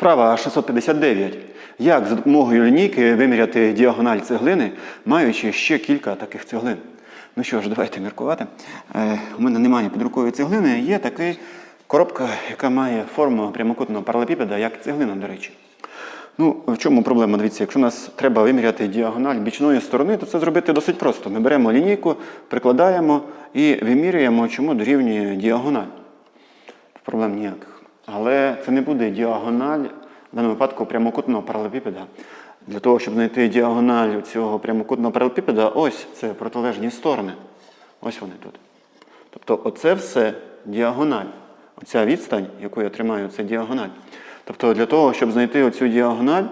Вправа 659. Як за допомогою лінійки виміряти діагональ цеглини, маючи ще кілька таких цеглин? Ну що ж, давайте міркувати. Е, у мене немає під рукою цеглини, є така коробка, яка має форму прямокутного паралепіпеда, як цеглина, до речі. Ну, в чому проблема? Дивіться, якщо нас треба виміряти діагональ бічної сторони, то це зробити досить просто. Ми беремо лінійку, прикладаємо і вимірюємо, чому дорівнює діагональ. Проблем ніяких. Але це не буде діагональ в даному випадку прямокутного паралепіпеда. Для того, щоб знайти діагональ цього прямокутного паралепіпеда, ось це протилежні сторони. Ось вони тут. Тобто, оце все діагональ. Оця відстань, яку я тримаю, це діагональ. Тобто, для того, щоб знайти оцю діагональ,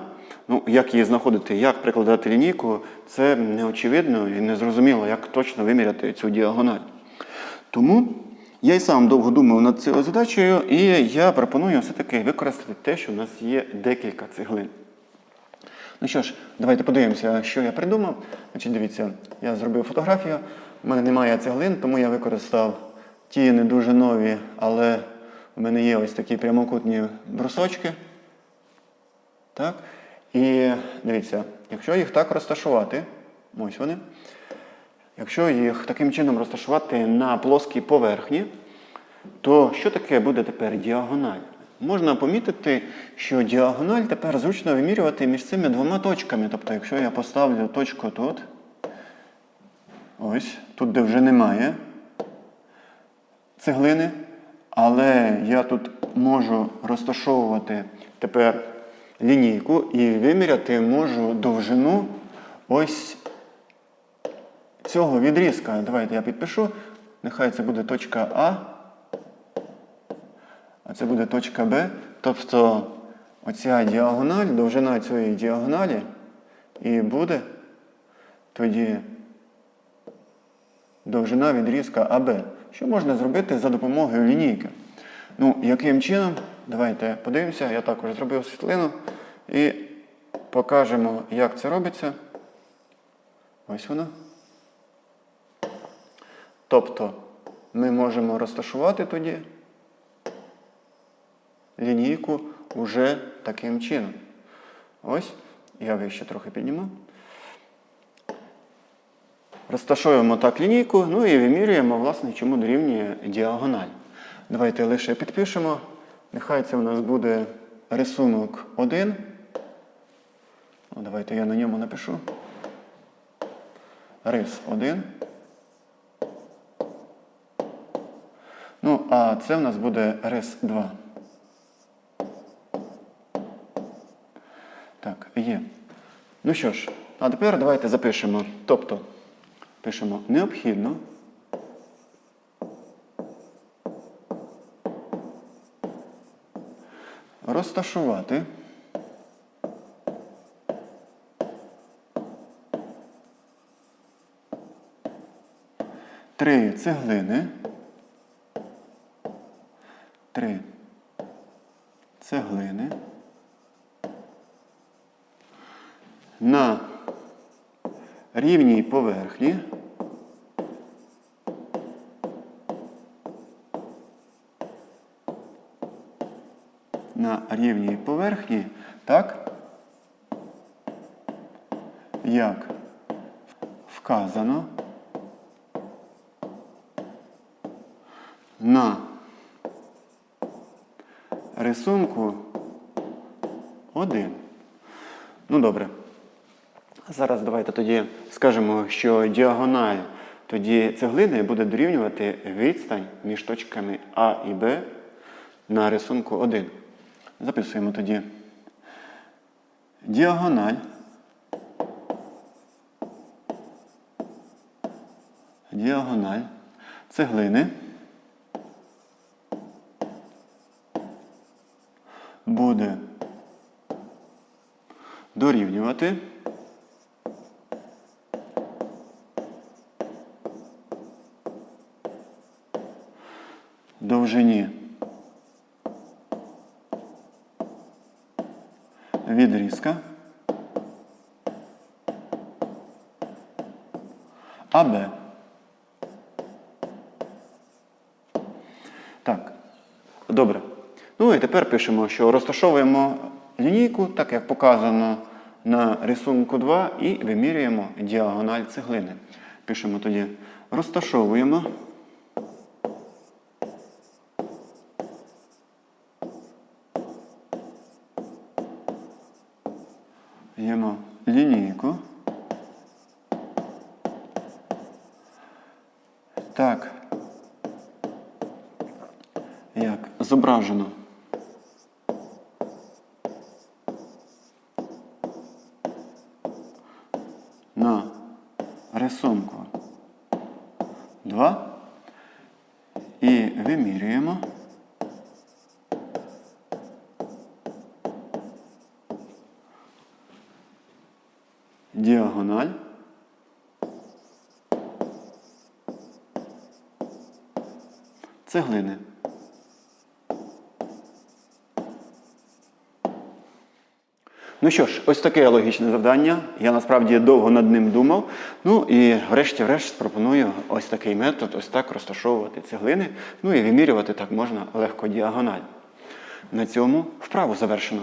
ну, як її знаходити, як прикладати лінійку, це неочевидно і незрозуміло, як точно виміряти цю діагональ. Тому я й сам довго думав над цією задачею, і я пропоную все-таки використати те, що в нас є декілька цеглин. Ну що ж, давайте подивимося, що я придумав. Значить, дивіться, я зробив фотографію. У мене немає цеглин, тому я використав ті не дуже нові, але у мене є ось такі прямокутні брусочки. Так? І дивіться, якщо їх так розташувати, ось вони. Якщо їх таким чином розташувати на плоскій поверхні, то що таке буде тепер діагональ? Можна помітити, що діагональ тепер зручно вимірювати між цими двома точками. Тобто, якщо я поставлю точку тут, ось, тут де вже немає цеглини, але я тут можу розташовувати тепер лінійку і виміряти можу довжину ось цього відрізка. Давайте я підпишу. Нехай це буде точка А, а це буде точка Б. Тобто оця діагональ, довжина цієї діагоналі і буде тоді довжина відрізка АБ. Що можна зробити за допомогою лінійки? Ну, яким чином? Давайте подивимося. Я також зробив світлину і покажемо, як це робиться. Ось воно. Тобто ми можемо розташувати тоді лінійку уже таким чином. Ось, я вище трохи підніму. Розташовуємо так лінійку, ну і вимірюємо, власне, чому дорівнює діагональ. Давайте лише підпишемо. Нехай це у нас буде рисунок 1. Ну, давайте я на ньому напишу. Рис 1. Ну, а це в нас буде рис 2. Так, є. Ну що ж, а тепер давайте запишемо. Тобто, пишемо необхідно. Розташувати. Три цеглини. Три. Цеглини на рівній поверхні. На рівній поверхні, так, як вказано. На рисунку 1. Ну добре. Зараз давайте тоді скажемо, що діагональ тоді цеглини буде дорівнювати відстань між точками А і Б на рисунку 1. Записуємо тоді діагональ. Діагональ цеглини буде дорівнювати довжині відрізка АБ. Так, добре. Ну і тепер пишемо, що розташовуємо лінійку, так як показано на рисунку 2, і вимірюємо діагональ цеглини. Пишемо тоді, розташовуємо. Ємо лінійку. Так. Як зображено. На рисунку 2 і вимірюємо. Діагональ. Цеглини. Ну що ж, ось таке логічне завдання. Я насправді довго над ним думав. Ну і врешті-решт пропоную ось такий метод, ось так розташовувати цеглини. Ну і вимірювати так можна легко діагональ. На цьому вправу завершено.